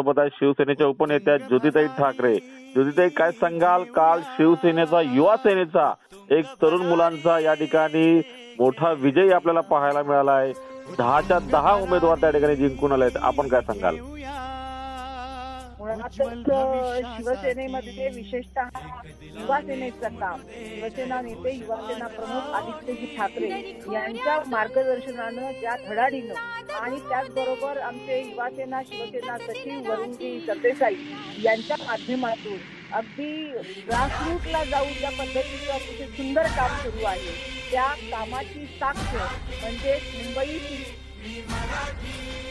आपल्यासोबत आहे शिवसेनेच्या उपनेत्या ज्योतिताई ठाकरे. ज्योतिताई काय सांगाल? काल शिवसेनेचा युवा सेनेचा एक तरुण मुलांचा या ठिकाणी मोठा विजय आपल्याला पाहायला मिळाला आहे. दहाच्या दहा उमेदवार त्या ठिकाणी जिंकून आले आहेत आपण काय सांगाल? मुळातच शिवसेनेमध्ये विशेषतः युवासेनेचं काम. शिवसेना नेते युवासेना प्रमुख आदित्यजी ठाकरे यांच्या मार्गदर्शनानं ज्या धडाडीनं आणि त्याचबरोबर आमचे युवासेना शिवसेना सचिव वरुणजी सरदेसाई यांच्या माध्यमातून अगदी ग्रासरूटला जाऊन ज्या पद्धतीचं अतिशय सुंदर काम सुरू आहे त्या कामाची साक्ष म्हणजे मुंबई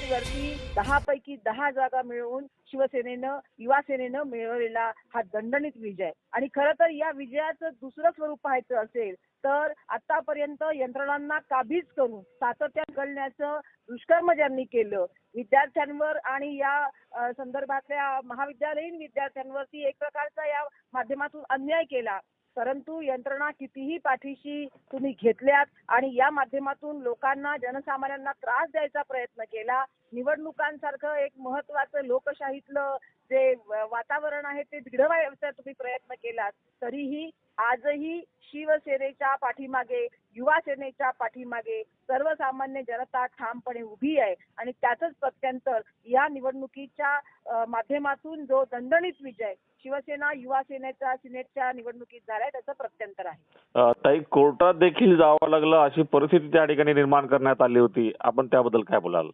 वरती दहा पैकी दहा जागा मिळवून शिवसेनेनं युवा सेनेनं मिळवलेला हा दणदणीत विजय. आणि खरं तर या विजयाचं दुसरं स्वरूप पाहायचं असेल तर आतापर्यंत यंत्रणांना काबीज करून सातत्यात घडण्याचं दुष्कर्म ज्यांनी केलं विद्यार्थ्यांवर आणि या संदर्भातल्या महाविद्यालयीन विद्यार्थ्यांवरती एक प्रकारचा या माध्यमातून अन्याय केला परंतु यंत्रणा कितीही पाठीशी तुम्ही घेतल्यात आणि या माध्यमातून लोकांना जनसामान्यांना त्रास द्यायचा प्रयत्न केला निवडणुकांसारखं एक महत्वाचं लोकशाहीतलं जे वातावरण आहे ते दृढवायचा तुम्ही प्रयत्न केलात तरीही आजही शिवसेनेच्या पाठीमागे युवा सेनेच्या पाठीमागे सर्वसामान्य जनता ठामपणे उभी आहे आणि त्याचंच प्रत्यंतर या निवडणुकीच्या माध्यमातून जो दणदणीत विजय शिवसेना युवा सेनेच्या सिनेटच्या निवडणुकीत झालाय त्याचं प्रत्यंतर आहे. ताई कोर्टात देखील जावं लागलं अशी परिस्थिती त्या ठिकाणी निर्माण करण्यात आली होती. आपण त्याबद्दल काय बोलाल?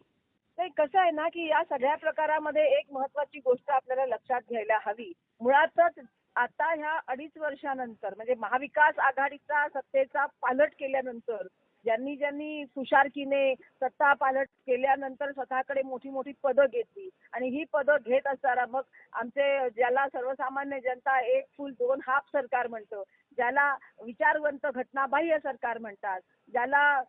नाही कसं आहे ना की या सगळ्या प्रकारामध्ये एक महत्वाची गोष्ट आपल्याला लक्षात घ्यायला हवी. मुळातच आता ह्या अडीच वर्षानंतर म्हणजे महाविकास आघाडीचा सत्तेचा पालट केल्यानंतर ज्यांनी ज्यांनी तुषारकीने सत्ता पालट केल्यानंतर स्वतःकडे मोठी मोठी पदं घेतली. आणि ही पदं घेत असताना मग आमचे ज्याला सर्वसामान्य जनता एक फुल दोन हाफ सरकार म्हणतो. ज्याला विचारवंत घटनाबाह्य सरकार म्हणतात ज्याला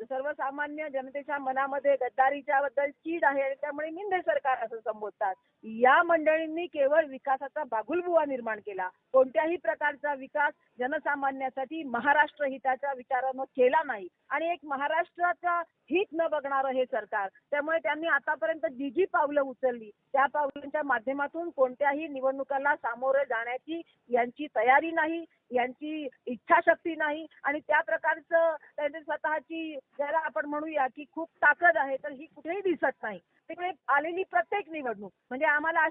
सर्वसामान्य जनतेच्या मनामध्ये गद्दारीच्या बद्दल चीड आहे त्यामुळे निंदे सरकार असं संबोधतात. या मंडळींनी केवळ विकासाचा बागुलबुवा निर्माण केला. कोणत्याही प्रकारचा विकास जनसामान्यासाठी महाराष्ट्र हिताच्या विचारानं केला नाही. आणि एक महाराष्ट्राचा हित न बघणारं हे सरकार. त्यामुळे त्यांनी आतापर्यंत जी जी पावलं उचलली त्या पावलांच्या माध्यमातून कोणत्याही निवडणुकाला सामोरं जाण्याची यांची तयारी नाही. यांची इच्छाशक्ती नाही आणि त्या प्रकारचं त्यांची स्वतःची ज्याला आपण म्हणूया की खूप ताकद आहे तर ही कुठेही दिसत नाही. त्यामुळे आलेली प्रत्येक निवडणूक म्हणजे आम्हाला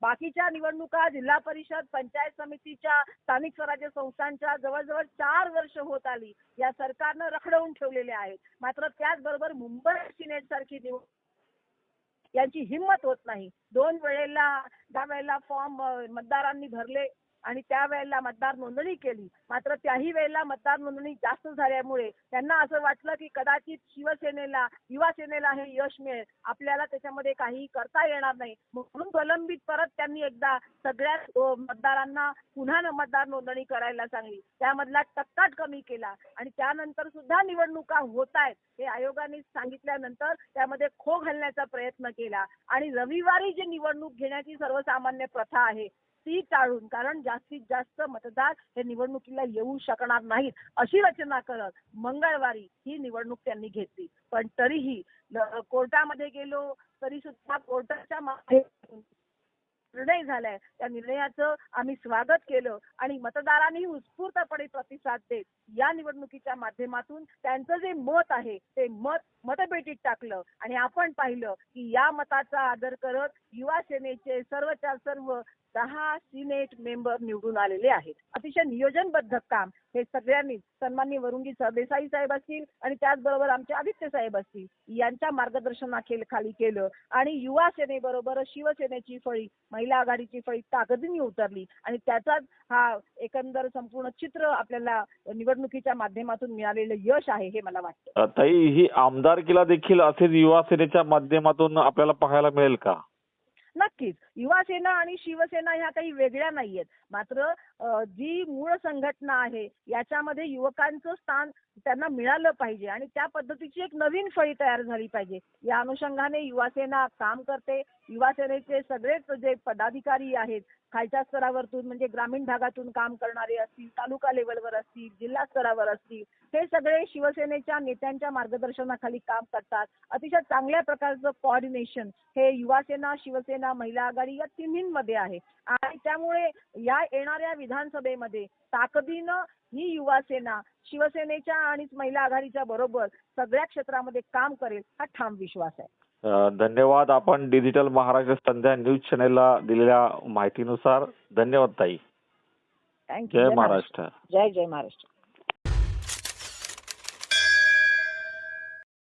बाकीच्या निवडणुका जिल्हा परिषद पंचायत समितीच्या स्थानिक स्वराज्य संस्थांच्या जवळजवळ चार वर्ष होत आली या सरकारनं रखडवून ठेवलेले आहेत. मात्र त्याचबरोबर मुंबई सिनेट सारखी निवडणूक यांची हिंमत होत नाही. दोन वेळेला दहा वेळेला फॉर्म मतदारांनी भरले आणि त्यावेळेला मतदार नोंदणी केली. मात्र त्याही वेळेला मतदार नोंदणी जास्त झाल्यामुळे त्यांना असं वाटलं की कदाचित शिवसेनेला युवा सेनेला हे यश मिळेल. आपल्याला त्याच्यामध्ये काही करता येणार नाही. म्हणून प्रलंबित परत त्यांनी एकदा सगळ्या मतदारांना पुन्हा न- मतदार नोंदणी करायला सांगली त्यामधला टक्काट कमी केला आणि त्यानंतर सुद्धा निवडणुका होत आहेत हे आयोगाने सांगितल्यानंतर त्यामध्ये खो घालण्याचा प्रयत्न केला. आणि रविवारी जी निवडणूक घेण्याची सर्वसामान्य प्रथा आहे ती टाळून कारण जास्तीत जास्त मतदार हे निवडणुकीला येऊ शकणार नाहीत अशी रचना करत मंगळवारी ही निवडणूक त्यांनी घेतली. पण तरीही कोर्टामध्ये गेलो तरी सुद्धा कोर्टाच्या निर्णय झालाय. त्या निर्णयाचं आम्ही स्वागत केलं आणि मतदारांनी उत्स्फूर्तपणे प्रतिसाद देत या निवडणुकीच्या माध्यमातून त्यांचं जे मत आहे ते मत मतपेटीत टाकलं. आणि आपण पाहिलं की या मताचा आदर करत युवा सेनेचे सर्वच्या सर्व दहा सिनेट मेंबर निवडून आलेले आहेत. अतिशय नियोजनबद्ध काम हे सगळ्यांनी सन्माननीय वरुंगी सरदेसाई साहेब असतील आणि त्याचबरोबर आमचे आदित्य साहेब असतील यांच्या मार्गदर्शनाखाली खाली केलं आणि युवा सेनेबरोबर शिवसेनेची फळी महिला आघाडीची फळी ताकदीने उतरली आणि त्याचाच हा एकंदर संपूर्ण चित्र आपल्याला निवडणुकीच्या माध्यमातून मिळालेलं यश आहे हे मला वाटतं. ताई ही आमदारकीला देखील असेच युवा सेनेच्या माध्यमातून आपल्याला पाहायला मिळेल का? नक्कीच. युवा सेना आणि शिवसेना ह्या काही वेगळ्या नाहीयेत. मात्र जी मूळ संघटना आहे याच्यामध्ये युवकांचं स्थान त्यांना मिळालं पाहिजे आणि त्या पद्धतीची एक नवीन फळी तयार झाली पाहिजे. या अनुषंगाने युवासेना काम करते. युवासेनेचे सगळेच जे पदाधिकारी आहेत खालच्या स्तरावरतून म्हणजे ग्रामीण भागातून काम करणारे असतील तालुका लेवलवर असतील जिल्हा स्तरावर असतील हे सगळे शिवसेनेच्या नेत्यांच्या मार्गदर्शनाखाली काम करतात. अतिशय चांगल्या प्रकारचं कोऑर्डिनेशन हे युवासेना शिवसेना महिला आघाडी या तिन्हींमध्ये आहे. आणि त्यामुळे या येणाऱ्या विधानसभेमध्ये ताकदीनं ही युवासेना शिवसेनेच्या आणि महिला आघाडीच्या बरोबर सगळ्या क्षेत्रामध्ये काम करेल हा ठाम विश्वास आहे. धन्यवाद. आपण डिजिटल महाराष्ट्र संध्या न्यूज चॅनेलला दिलेल्या माहितीनुसार धन्यवाद ताई. थँक्यू जय महाराष्ट्र. जय जय महाराष्ट्र.